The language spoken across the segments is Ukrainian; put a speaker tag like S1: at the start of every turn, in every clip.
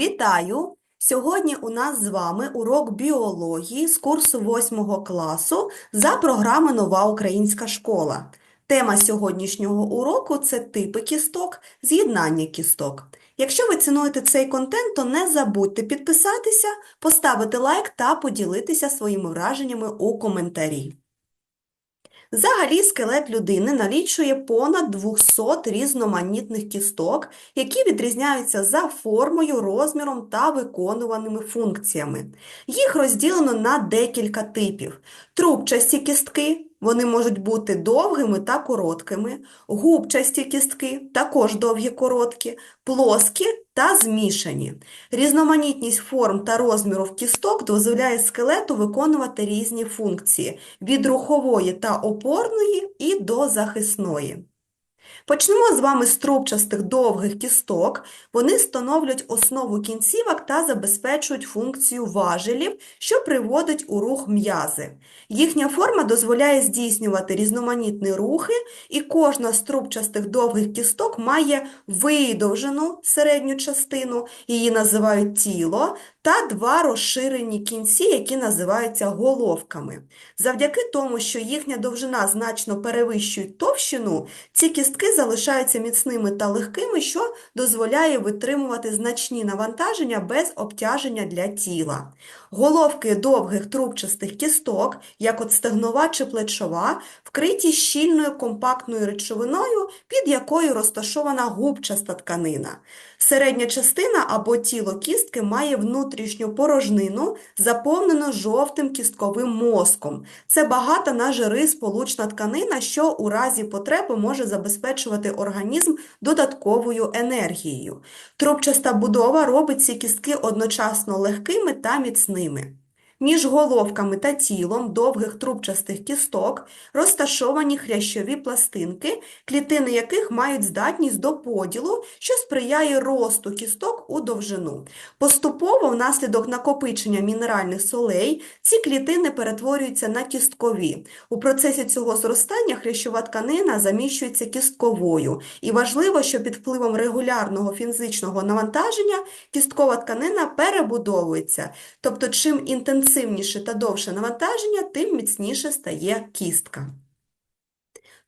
S1: Вітаю! Сьогодні у нас з вами урок біології з курсу 8 класу за програми Нова Українська школа. Тема сьогоднішнього уроку це типи кісток, з'єднання кісток. Якщо ви цінуєте цей контент, то не забудьте підписатися, поставити лайк та поділитися своїми враженнями у коментарі. Взагалі скелет людини налічує понад 200 різноманітних кісток, які відрізняються за формою, розміром та виконуваними функціями. Їх розділено на декілька типів. Трубчасті кістки, вони можуть бути довгими та короткими, губчасті кістки, також довгі короткі, плоскі та змішані. Різноманітність форм та розмірів кісток дозволяє скелету виконувати різні функції від рухової та опорної і до захисної. Почнемо з вами з трубчастих довгих кісток. Вони становлять основу кінцівок та забезпечують функцію важелів, що приводить у рух м'язи. Їхня форма дозволяє здійснювати різноманітні рухи, і кожна з трубчастих довгих кісток має видовжену середню частину, її називають тіло, та два розширені кінці, які називаються головками. Завдяки тому, що їхня довжина значно перевищує товщину, ці кістки залишаються міцними та легкими, що дозволяє витримувати значні навантаження без обтяження для тіла. Головки довгих трубчастих кісток, як от стегнова чи плечова, вкриті щільною компактною речовиною, під якою розташована губчаста тканина. Середня частина або тіло кістки має внутрішню порожнину, заповнену жовтим кістковим мозком. Це багата на жири сполучна тканина, що у разі потреби може забезпечувати організм додатковою енергією. Трубчаста будова робить ці кістки одночасно легкими та міцними. ними. Між головками та тілом довгих трубчастих кісток розташовані хрящові пластинки, клітини яких мають здатність до поділу, що сприяє росту кісток у довжину. Поступово, внаслідок накопичення мінеральних солей, ці клітини перетворюються на кісткові. У процесі цього зростання хрящова тканина заміщується кістковою. І важливо, що під впливом регулярного фізичного навантаження кісткова тканина перебудовується. Тобто, чим інтенсивніше інтенсивніше та довше навантаження, тим міцніше стає кістка.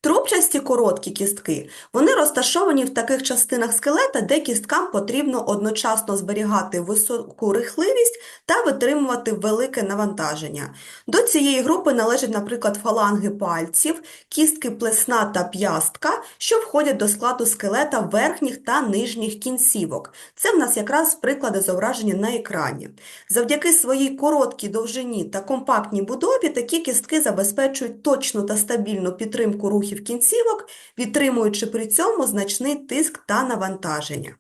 S1: Трубчасті короткі кістки, вони розташовані в таких частинах скелета, де кісткам потрібно одночасно зберігати високу рихливість та витримувати велике навантаження. До цієї групи належать, наприклад, фаланги пальців, кістки плесна та п'ястка, що входять до складу скелета верхніх та нижніх кінцівок. Це в нас якраз приклади зображення на екрані. Завдяки своїй короткій довжині та компактній будові такі кістки забезпечують точну та стабільну підтримку рухів кінцівок, відтримуючи при цьому значний тиск та навантаження.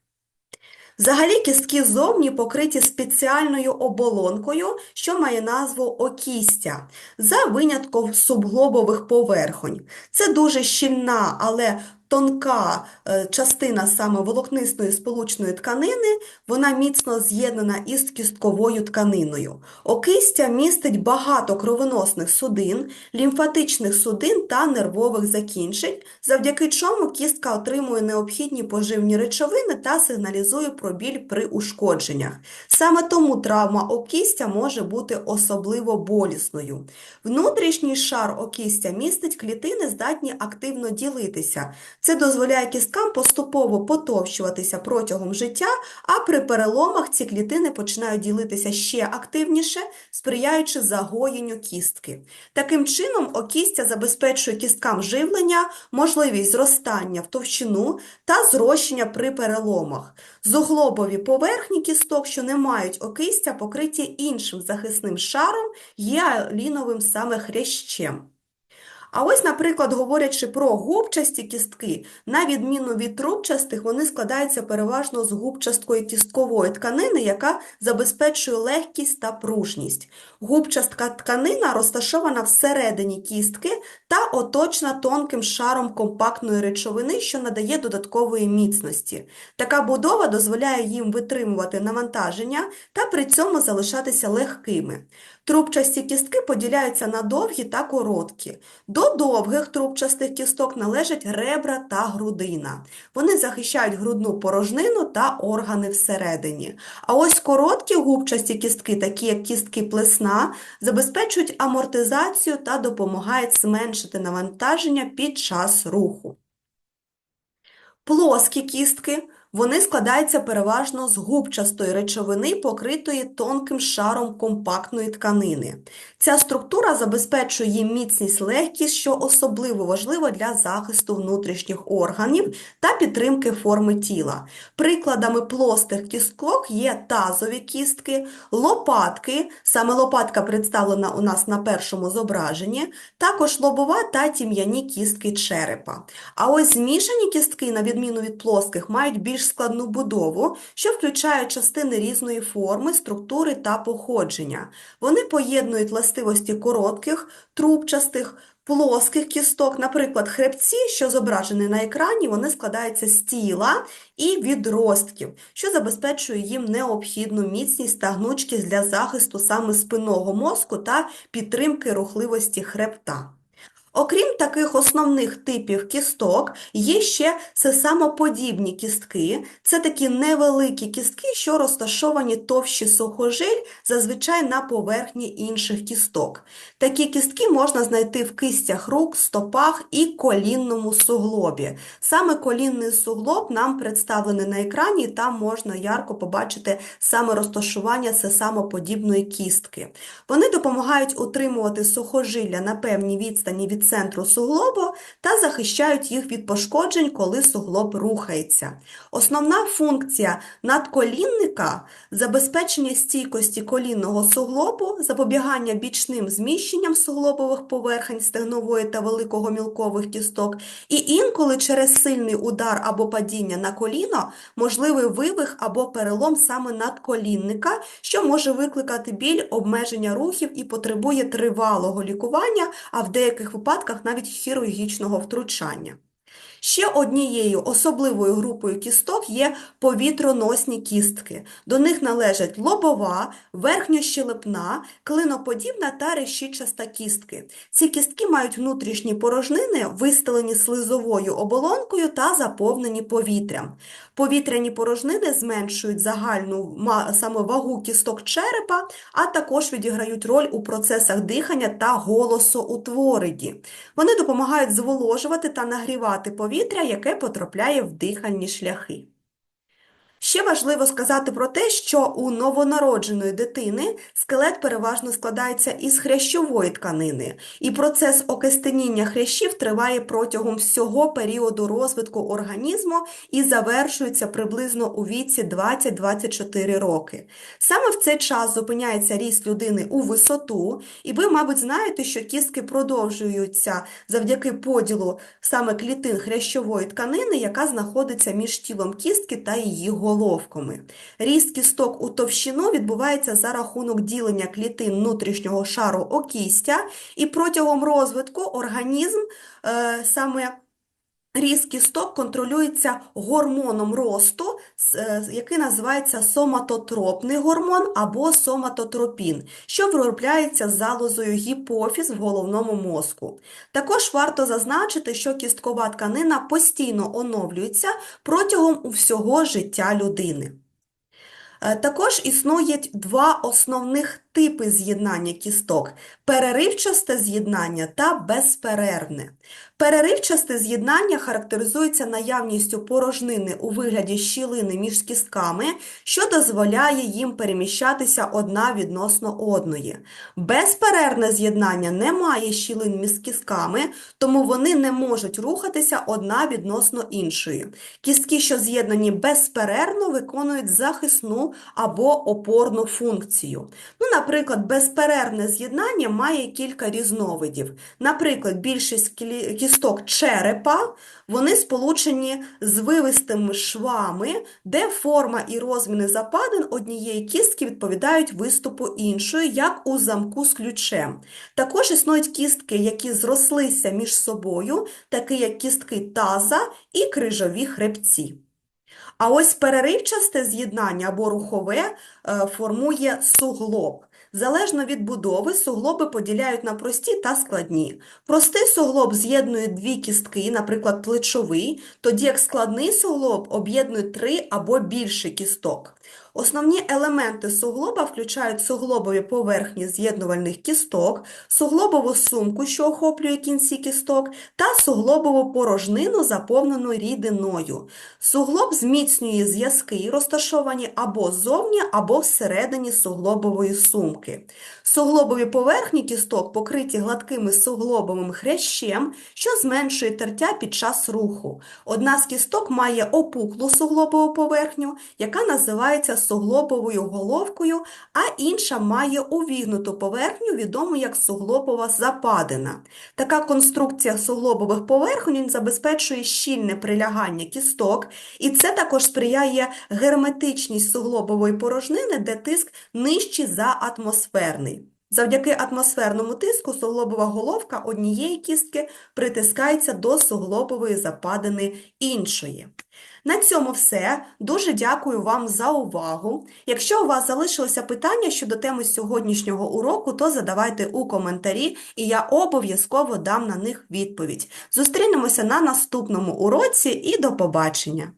S1: Взагалі кістки зовні покриті спеціальною оболонкою, що має назву окістя, за винятком субглобових поверхонь. Це дуже щільна, але тонка е, частина саме волокнистої сполучної тканини, вона міцно з'єднана із кістковою тканиною. Окистя містить багато кровоносних судин, лімфатичних судин та нервових закінчень, завдяки чому кістка отримує необхідні поживні речовини та сигналізує про біль при ушкодженнях. Саме тому травма окістя може бути особливо болісною. Внутрішній шар окістя містить клітини, здатні активно ділитися. Це дозволяє кісткам поступово потовщуватися протягом життя, а при переломах ці клітини починають ділитися ще активніше, сприяючи загоєнню кістки. Таким чином, окістя забезпечує кісткам живлення, можливість зростання в товщину та зрощення при переломах. Зуглобові поверхні кісток, що не мають окистя, покриті іншим захисним шаром, є ліновим саме хрящем. А ось, наприклад, говорячи про губчасті кістки, на відміну від трубчастих, вони складаються переважно з губчасткої кісткової тканини, яка забезпечує легкість та пружність. Губчастка тканина розташована всередині кістки та оточена тонким шаром компактної речовини, що надає додаткової міцності. Така будова дозволяє їм витримувати навантаження та при цьому залишатися легкими. Трубчасті кістки поділяються на довгі та короткі. До довгих трубчастих кісток належать ребра та грудина. Вони захищають грудну порожнину та органи всередині. А ось короткі губчасті кістки, такі як кістки плесна, забезпечують амортизацію та допомагають зменшити навантаження під час руху. Плоскі кістки вони складаються переважно з губчастої речовини, покритої тонким шаром компактної тканини. Ця структура забезпечує їм міцність легкість, що особливо важливо для захисту внутрішніх органів та підтримки форми тіла. Прикладами плостих кісток є тазові кістки, лопатки, саме лопатка представлена у нас на першому зображенні, також лобова та тім'яні кістки черепа. А ось змішані кістки, на відміну від плоских, мають більш складну будову, що включає частини різної форми, структури та походження. Вони поєднують властивості коротких, трубчастих, плоских кісток, наприклад, хребці, що зображені на екрані, вони складаються з тіла і відростків, що забезпечує їм необхідну міцність та гнучкість для захисту саме спинного мозку та підтримки рухливості хребта. Окрім таких основних типів кісток, є ще сесамоподібні кістки. Це такі невеликі кістки, що розташовані товщі сухожиль, зазвичай на поверхні інших кісток. Такі кістки можна знайти в кистях рук, стопах і колінному суглобі. Саме колінний суглоб нам представлений на екрані, і там можна ярко побачити саме розташування сесамоподібної кістки. Вони допомагають утримувати сухожилля на певній відстані від центру суглобу та захищають їх від пошкоджень, коли суглоб рухається. Основна функція надколінника забезпечення стійкості колінного суглобу, запобігання бічним зміщенням суглобових поверхень стегнової та великого мілкових кісток, і інколи через сильний удар або падіння на коліно можливий вивих або перелом саме надколінника, що може викликати біль, обмеження рухів і потребує тривалого лікування, а в деяких випадках навіть хірургічного втручання. Ще однією особливою групою кісток є повітроносні кістки. До них належать лобова, верхньощелепна, клиноподібна та решітчаста кістки. Ці кістки мають внутрішні порожнини, вистелені слизовою оболонкою та заповнені повітрям. Повітряні порожнини зменшують загальну саме вагу кісток черепа, а також відіграють роль у процесах дихання та голосоутворенні. Вони допомагають зволожувати та нагрівати повітря, яке потрапляє в дихальні шляхи. Ще важливо сказати про те, що у новонародженої дитини скелет переважно складається із хрящової тканини, і процес окистеніння хрящів триває протягом всього періоду розвитку організму і завершується приблизно у віці 20-24 роки. Саме в цей час зупиняється ріст людини у висоту, і ви, мабуть, знаєте, що кістки продовжуються завдяки поділу саме клітин хрящової тканини, яка знаходиться між тілом кістки та її головою головками. Ріст кісток у товщину відбувається за рахунок ділення клітин внутрішнього шару окістя, і протягом розвитку організм е, саме Ріст кісток контролюється гормоном росту, е, який називається соматотропний гормон або соматотропін, що виробляється залозою гіпофіз в головному мозку. Також варто зазначити, що кісткова тканина постійно оновлюється протягом всього життя людини. Е, також існують два основних типи з'єднання кісток переривчасте з'єднання та безперервне. Переривчасте з'єднання характеризується наявністю порожнини у вигляді щілини між кістками, що дозволяє їм переміщатися одна відносно одної. Безперервне з'єднання не має щілин між кістками, тому вони не можуть рухатися одна відносно іншої. Кістки, що з'єднані безперервно, виконують захисну або опорну функцію. Ну, Наприклад, безперервне з'єднання має кілька різновидів. Наприклад, більшість кісток черепа, вони сполучені з вивистими швами, де форма і розміни западин однієї кістки відповідають виступу іншої, як у замку з ключем. Також існують кістки, які зрослися між собою, такі як кістки таза і крижові хребці. А ось переривчасте з'єднання або рухове е, формує суглоб. Залежно від будови, суглоби поділяють на прості та складні. Простий суглоб з'єднує дві кістки, наприклад, плечовий, тоді як складний суглоб об'єднує три або більше кісток. Основні елементи суглоба включають суглобові поверхні з'єднувальних кісток, суглобову сумку, що охоплює кінці кісток, та суглобову порожнину, заповнену рідиною. Суглоб зміцнює зв'язки, розташовані або ззовні, або всередині суглобової сумки. Суглобові поверхні кісток покриті гладким суглобовим хрящем, що зменшує тертя під час руху. Одна з кісток має опуклу суглобову поверхню, яка називається суглобовою головкою, а інша має увігнуту поверхню, відому як суглобова западина. Така конструкція суглобових поверхонь забезпечує щільне прилягання кісток, і це також сприяє герметичність суглобової порожнини, де тиск нижчий за атмосферний. Завдяки атмосферному тиску суглобова головка однієї кістки притискається до суглобової западини іншої. На цьому все. Дуже дякую вам за увагу. Якщо у вас залишилося питання щодо теми сьогоднішнього уроку, то задавайте у коментарі, і я обов'язково дам на них відповідь. Зустрінемося на наступному уроці і до побачення!